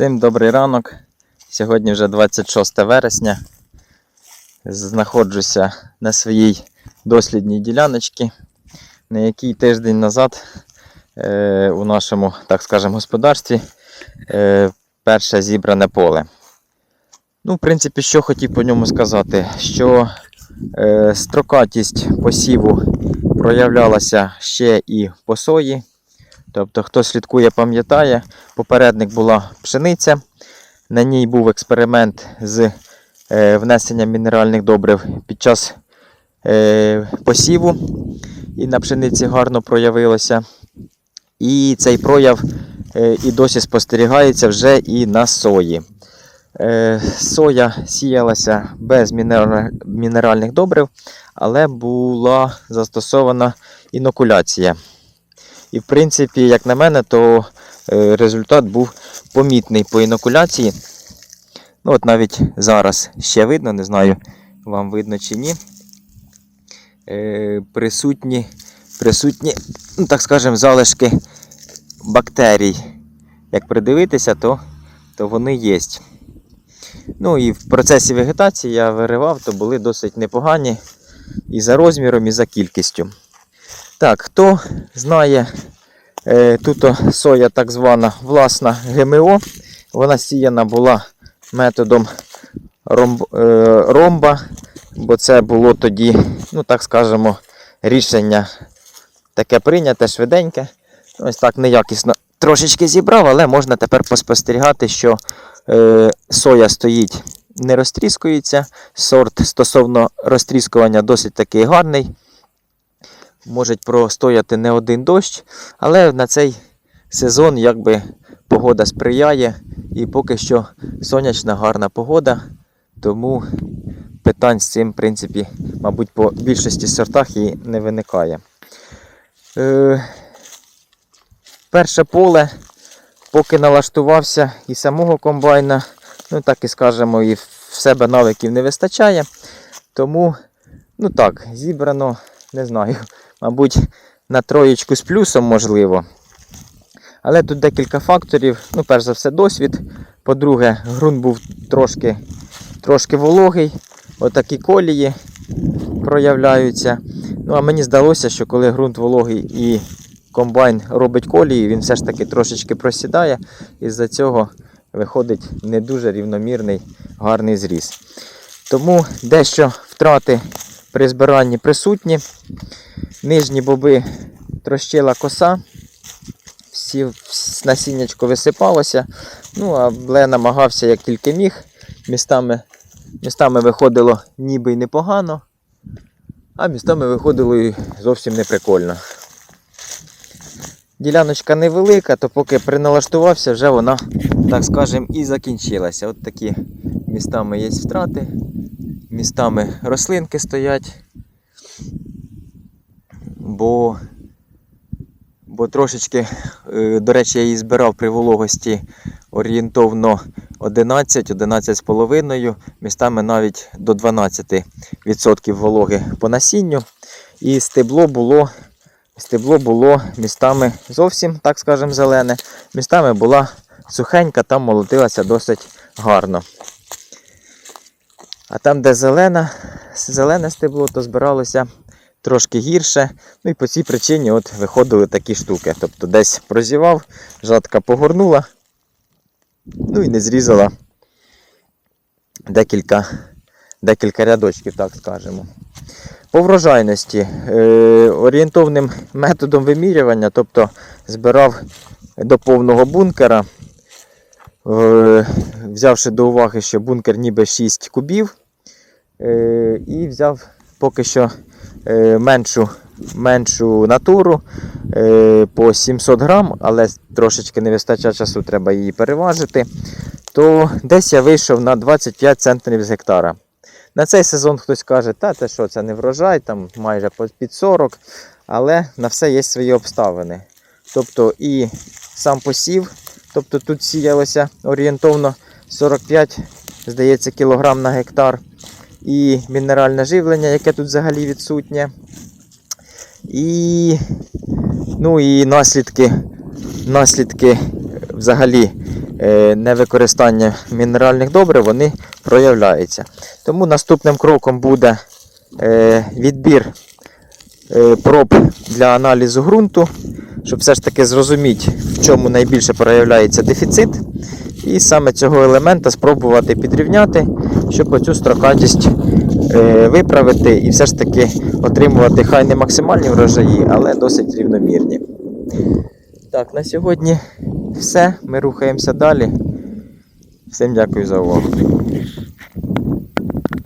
Всім добрий ранок. Сьогодні вже 26 вересня. Знаходжуся на своїй дослідній діляночці, на якій тиждень назад е, у нашому, так скажемо, господарстві е, перше зібране поле. Ну, в принципі, що хотів по ньому сказати, що е, строкатість посіву проявлялася ще і по сої. Тобто, хто слідкує, пам'ятає, попередник була пшениця. На ній був експеримент з е, внесенням мінеральних добрив під час е, посіву. І на пшениці гарно проявилося. І цей прояв е, і досі спостерігається вже і на сої. Соя сіялася без мінеральних добрив, але була застосована інокуляція. І в принципі, як на мене, то е, результат був помітний по інокуляції. Ну, от навіть зараз ще видно, не знаю, вам видно чи ні. Е, присутні, присутні, ну, так скажемо, залишки бактерій. Як придивитися, то, то вони є. Ну і в процесі вегетації я виривав, то були досить непогані і за розміром, і за кількістю. Так, хто знає, е, тут соя так звана власна ГМО. Вона сіяна була методом е, ромба, бо це було тоді, ну так скажемо, рішення таке прийняте, швиденьке. Ось так неякісно трошечки зібрав, але можна тепер поспостерігати, що е, соя стоїть, не розтріскується. Сорт стосовно розтріскування досить такий гарний можуть простояти не один дощ, але на цей сезон якби погода сприяє і поки що сонячна гарна погода, тому питань з цим, в принципі, мабуть, по більшості сортах і не виникає. Е, перше поле, поки налаштувався і самого комбайна, ну так і скажемо, і в себе навиків не вистачає. Тому, ну так, зібрано, не знаю, мабуть, на троєчку з плюсом можливо. Але тут декілька факторів. Ну, перш за все, досвід. По-друге, ґрунт був трошки, трошки вологий. Отакі колії проявляються. Ну, а мені здалося, що коли ґрунт вологий і комбайн робить колії, він все ж таки трошечки просідає. І з-за цього виходить не дуже рівномірний гарний зріз. Тому дещо втрати при збиранні присутні. Нижні боби трощила коса, всі насіннячко висипалося. Ну, але намагався як тільки міг. Містами, містами виходило ніби й непогано, а містами виходило і зовсім не прикольно. Діляночка невелика, то поки приналаштувався, вже вона, так скажемо, і закінчилася. От такі містами є втрати, містами рослинки стоять бо, бо трошечки, е, до речі, я її збирав при вологості орієнтовно 11-11,5, містами навіть до 12% вологи по насінню. І стебло було стебло було містами зовсім, так скажемо, зелене. Містами була сухенька, там молотилася досить гарно. А там, де зелена, зелене стебло, то збиралося трошки гірше. Ну і по цій причині от виходили такі штуки. Тобто десь прозівав, жатка погорнула, ну і не зрізала декілька, декілька рядочків, так скажемо. По врожайності е, орієнтовним методом вимірювання, тобто збирав до повного бункера, взявши до уваги, що бункер ніби 6 кубів, е, і взяв поки що е, меншу, меншу натуру е, по 700 грам, але трошечки не вистачає часу, треба її переважити. То десь я вийшов на 25 центнерів з гектара. На цей сезон хтось каже, та те що, це не врожай, там майже під 40, але на все є свої обставини. Тобто і сам посів, тобто тут сіялося орієнтовно 45, здається, кілограм на гектар і мінеральне живлення, яке тут взагалі відсутнє. І, ну, і наслідки, наслідки взагалі е, невикористання мінеральних добрив, вони проявляються. Тому наступним кроком буде е, відбір е, проб для аналізу ґрунту, щоб все ж таки зрозуміти, в чому найбільше проявляється дефіцит. І саме цього елемента спробувати підрівняти, щоб оцю строкатість е, виправити і все ж таки отримувати хай не максимальні врожаї, але досить рівномірні. Так, на сьогодні все. Ми рухаємося далі. Всім дякую за увагу.